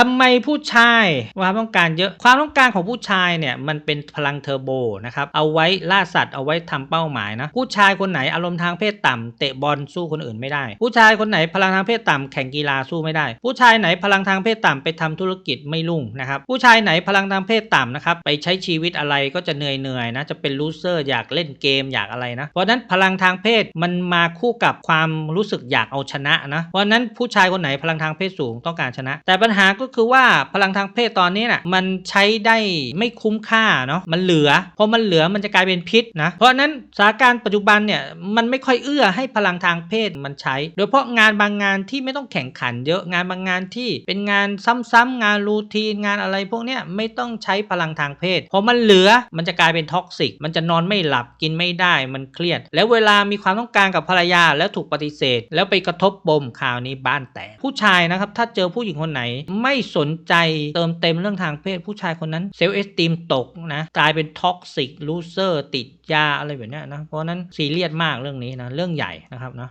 ทำไมผู้ชายความต้องการเยอะความต้องการของผู้ชายเนี่ยมันเป็นพลังเทอร์โบนะครับเอาไว้ล่าสัตว์เอาไว้ทำเป้าหมายนะผู้ชายคนไหนอารมณ์ทางเพศต่ำเตะบอลสู้คนอื่นไม่ได้ ผู้ชายคนไหนพลังทางเพศต่ำแข่งกีฬาสู้ไม่ได้ ผู้ชายไหนพลังทางเพศต่ำไปทำธุรกิจไม่รุ่งนะครับผู้ชายไหนพลังทางเพศต่ำนะครับไปใช้ชีวิตอะไรก็จะเหนื่อยเหนื่อยๆนะจะเป็นลูเซอร์อยากเล่นเกมอยากอะไรนะเพราะนั้นพลังทางเพศมันมาคู่กับความรู้สึกอยากเอาชนะนะเพราะฉะนั้นผู้ชายคนไหนพลังทางเพศสูงต้องการชนะ แต่ปัญหาก็็คือว่าพลังทางเพศตอนนี้น่ะมันใช้ได้ไม่คุ้มค่าเนาะมันเหลือพอมันเหลือมันจะกลายเป็นพิษนะเพราะนั้นสถานการณ์ปัจจุบันเนี่ยมันไม่ค่อยเอื้อให้พลังทางเพศมันใช้ โดยเฉพาะงานบางงานที่ไม่ต้องแข่งขันเยอะงานบางงานที่เป็นงานซ้ำๆงานรูทีนงานอะไรพวกเนี้ยไม่ต้องใช้พลังทางเพศพอมันเหลือมันจะกลายเป็นท็อกซิกมันจะนอนไม่หลับกินไม่ได้มันเครียด แล้วเวลามีความต้องการกับภรรยาแล้วถูกปฏิเสธ แล้วไปกระทบปมข่าวนี้บ้านแตกผู้ชายนะครับถ้าเจอผู้หญิงคนไหนไม่สนใจเติมเต็มเรื่องทางเพศผู้ชายคนนั้นเซลล์เอสติมตกนะกลายเป็นท็อกซิกลูเซอร์ติดยาอะไรแบบนี้นะ เพราะฉะนั้นซีเรียสมากเรื่องนี้นะ เรื่องใหญ่นะครับนะ